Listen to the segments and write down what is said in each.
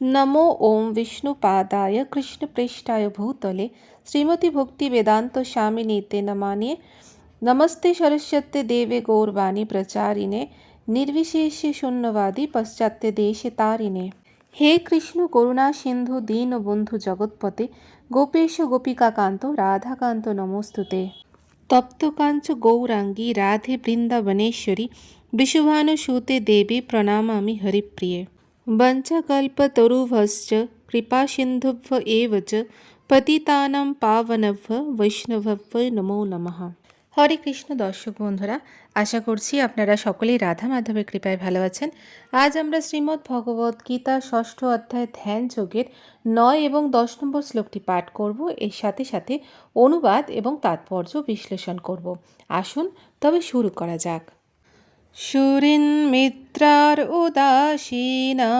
নমো ওম বিষ্ণুপাদায় কৃষ্ণপৃষ্ঠায় ভূতলে শ্রীমতী ভক্তি বেদান্ত স্বামিনীতে নমানে নমস্তে সরস্বত্যে দেবে গৌরবাণী প্রচারিণে নির্বিশেষে শূন্যবাদী পশ্চাত্যে দেশে তারিণে হে কৃষ্ণ করুণা সিন্ধু দীন বন্ধু জগৎপতে গোপেশ গোপিকাকান্ত রাধাকান্ত নমস্তুতে তপ্তকাঞ্চ গৌরাঙ্গী রাধে বৃন্দাবনেশ্বরী বিশুভানুসূতে দেবী প্রণামামি হরিপ্রিয়ে वञ्चकल्पतरुभश्च कृपासिन्धुभ्य एव च পতিতানাং পাবনভ্য বৈষ্ণবভ্য নমো নমঃ হরে কৃষ্ণ দর্শক বন্ধুরা আশা করছি আপনারা সকলেই রাধা মাধবের কৃপায় ভালো আছেন আজ আমরা শ্রীমদ্ ভগবত গীতা ষষ্ঠ অধ্যায় ধ্যান যোগের নয় এবং দশ নম্বর শ্লোকটি পাঠ করব এর সাথে সাথে অনুবাদ এবং তাৎপর্য বিশ্লেষণ করব আসুন তবে শুরু করা যাক शुरिन्मित्रार उदासीना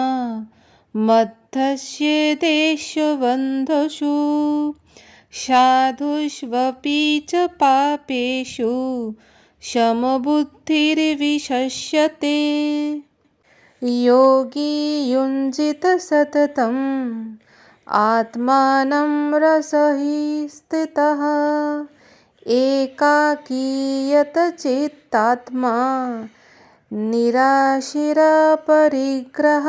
मद्धस्य देशबन्धुषु साधुष्वपि च पापेषु समबुद्धिर्विशस्यते योगी युञ्जित सततम् आत्मानं रसहि स्थितः एकाकीयत चित्तात्मा নিরাশিরা পরিগ্রহ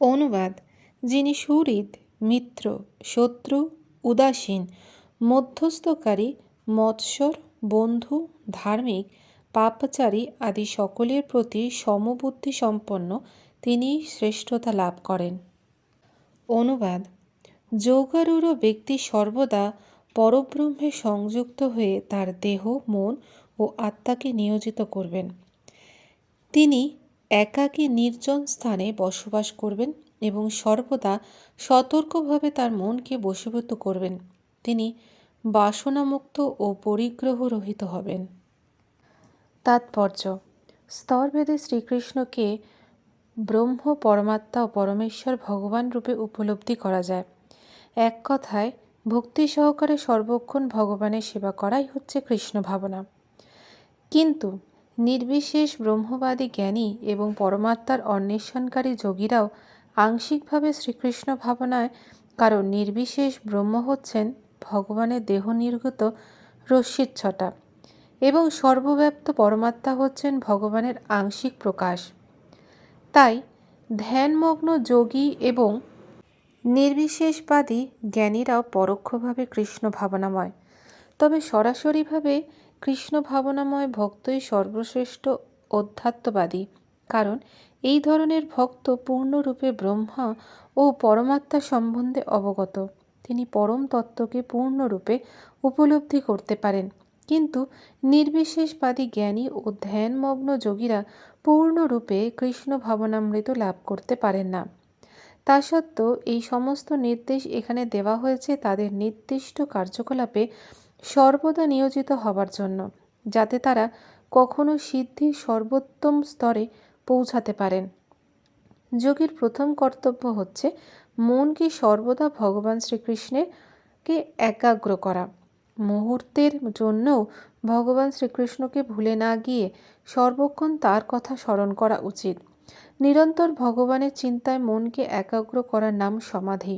অনুবাদ, যিনি সুহৃদ, মিত্র, শত্রু, উদাসীন, মধ্যস্থকারী মৎসর বন্ধু, ধার্মিক, পাপচারী আদি সকলের প্রতি সমবুদ্ধি সম্পন্ন তিনি শ্রেষ্ঠতা লাভ করেন। অনুবাদ যোগারূঢ় ব্যক্তি সর্বদা পরব্রহ্মে সংযুক্ত হয়ে তার দেহ, মন ও আত্মাকে নিয়োজিত করবেন। তিনি একাকী নির্জন স্থানে বসবাস করবেন এবং সর্বদা সতর্কভাবে তার মনকে বশীভূত করবেন। তিনি বাসনামুক্ত ও পরিগ্রহ রহিত হবেন। তাৎপর্য। স্তরভেদে শ্রীকৃষ্ণকে ব্রহ্ম, পরমাত্মা ও পরমেশ্বর ভগবান রূপে উপলব্ধি করা যায়। এক কথায়, ভক্তি সহকারে সর্বক্ষণ ভগবানের সেবা করাই হচ্ছে কৃষ্ণ ভাবনা। কিন্তু নির্বিশেষ ব্রহ্মবাদী জ্ঞানী এবং পরমাত্মার অন্বেষণকারী যোগীরাও আংশিকভাবে শ্রীকৃষ্ণ ভাবনায় কারণ নির্বিশেষ ব্রহ্ম হচ্ছেন ভগবানের দেহ নির্গত রশ্মির ছটা এবং সর্বব্যাপ্ত পরমাত্মা হচ্ছেন ভগবানের আংশিক প্রকাশ। তাই ধ্যানমগ্ন যোগী এবং নির্বিশেষবাদী জ্ঞানীরাও পরোক্ষভাবে কৃষ্ণ ভাবনাময়। তবে সরাসরিভাবে কৃষ্ণ ভাবনাময় ভক্তই সর্বশ্রেষ্ঠ অধ্যাত্মবাদী। কারণ এই ধরনের ভক্ত পূর্ণরূপে ব্রহ্মা ও পরমাত্মা সম্বন্ধে অবগত। তিনি পরম তত্ত্বকে পূর্ণরূপে উপলব্ধি করতে পারেন। কিন্তু নির্বিশেষবাদী জ্ঞানী ও ধ্যানমগ্ন যোগীরা পূর্ণরূপে কৃষ্ণ ভাবনামৃত লাভ করতে পারেন না। তা সত্ত্বেও এই সমস্ত নির্দেশ এখানে দেওয়া হয়েছে তাদের নির্দিষ্ট কার্যকলাপে সর্বদা নিয়োজিত হবার জন্য, যাতে তারা কখনো সিদ্ধির সর্বোত্তম স্তরে পৌঁছাতে পারেন। যোগীর প্রথম কর্তব্য হচ্ছে মনকে সর্বদা ভগবান শ্রীকৃষ্ণের কে একাগ্র করা। মুহূর্তের জন্যও ভগবান শ্রীকৃষ্ণকে ভুলে না গিয়ে সর্বক্ষণ তার কথা স্মরণ করা উচিত। নিরন্তর ভগবানের চিন্তায় মনকে একাগ্র করার নাম সমাধি।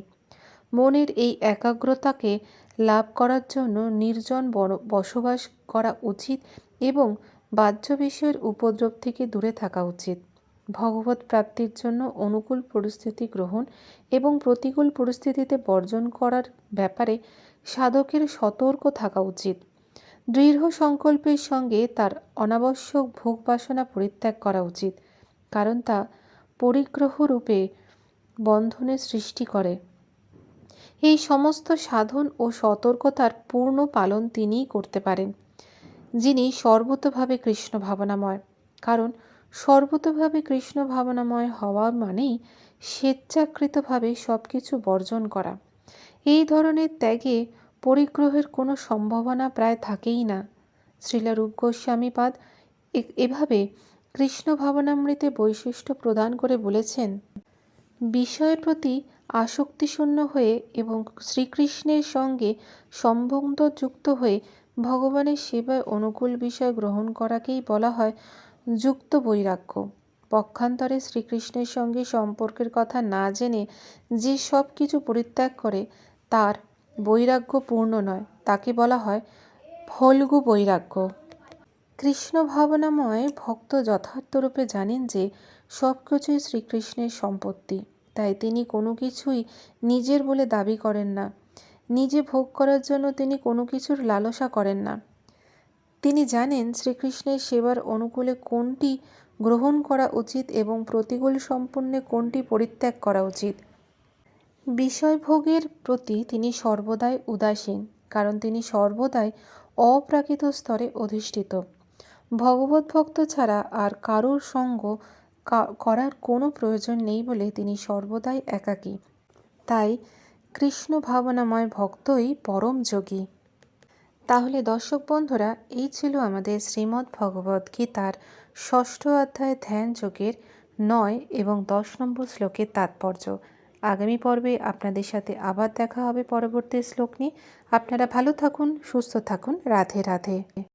মনের এই একাগ্রতাকে লাভ করার জন্য নির্জন বসবাস করা উচিত এবং বাহ্য বিষয়ের উপদ্রব থেকে দূরে থাকা উচিত। ভগবত প্রাপ্তির জন্য অনুকূল পরিস্থিতি গ্রহণ এবং প্রতিকূল পরিস্থিতিতে বর্জন করার ব্যাপারে সাধকের সতর্ক থাকা উচিত। দৃঢ় সংকল্পের সঙ্গে তার অনাবশ্যক ভোগ বাসনা পরিত্যাগ করা উচিত, কারণ তা পরিগ্রহ রূপে বন্ধনের সৃষ্টি করে। এই সমস্ত সাধন ও সতর্কতার পূর্ণ পালন তিনিই করতে পারেন, যিনি সর্বতভাবে কৃষ্ণ ভাবনাময়। কারণ সর্বতভাবে কৃষ্ণ ভাবনাময় হওয়া মানেই স্বেচ্ছাকৃতভাবে সব কিছু বর্জন করা। এই ধরনের ত্যাগে পরিগ্রহের কোনো সম্ভাবনা প্রায় থাকেই না। শ্রীলা রূপ গোস্বামীপাদ এভাবে কৃষ্ণ ভাবনামৃতে বৈশিষ্ট্য প্রদান করে বলেছেন, বিষয়ের প্রতি আসক্তিশূন্য হয়ে এবং শ্রীকৃষ্ণের সঙ্গে সম্বন্ধযুক্ত হয়ে ভগবানের সেবায় অনুকূল বিষয় গ্রহণ করাকেই বলা হয় যুক্ত বৈরাগ্য। পক্ষান্তরে শ্রীকৃষ্ণের সঙ্গে সম্পর্কের কথা না জেনে যে সব কিছু পরিত্যাগ করে তার বৈরাগ্য পূর্ণ নয়, তাকে বলা হয় ফলগু বৈরাগ্য। কৃষ্ণ ভাবনাময় ভক্ত যথার্থরূপে জানেন যে সব কিছুই শ্রীকৃষ্ণের সম্পত্তি। তাই তিনি কোনো কিছুই নিজের বলে দাবি করেন না। নিজে ভোগ করার জন্য তিনি কোনো কিছুর লালসা করেন না। তিনি জানেন শ্রীকৃষ্ণের সেবার অনুকূলে কোনটি গ্রহণ করা উচিত এবং প্রতিকূল সম্পূর্ণে কোনটি পরিত্যাগ করা উচিত। বিষয়ভোগের প্রতি তিনি সর্বদাই উদাসীন, কারণ তিনি সর্বদাই অপ্রাকৃত স্তরে অধিষ্ঠিত। ভগবত ভক্ত ছাড়া আর কারোর সঙ্গ করার কোনো প্রয়োজন নেই বলে তিনি সর্বদাই একাকী। তাই কৃষ্ণ ভাবনাময় ভক্তই পরম যোগী। তাহলে দর্শক বন্ধুরা, এই ছিল আমাদের শ্রীমদ্ ভগবদ গীতার ষষ্ঠ অধ্যায় ধ্যান যোগের নয় এবং দশ নম্বর শ্লোকের তাৎপর্য। আগামী পর্বে আপনাদের সাথে আবার দেখা হবে পরবর্তী শ্লোক নিয়ে। আপনারা ভালো থাকুন, সুস্থ থাকুন। রাধে রাধে।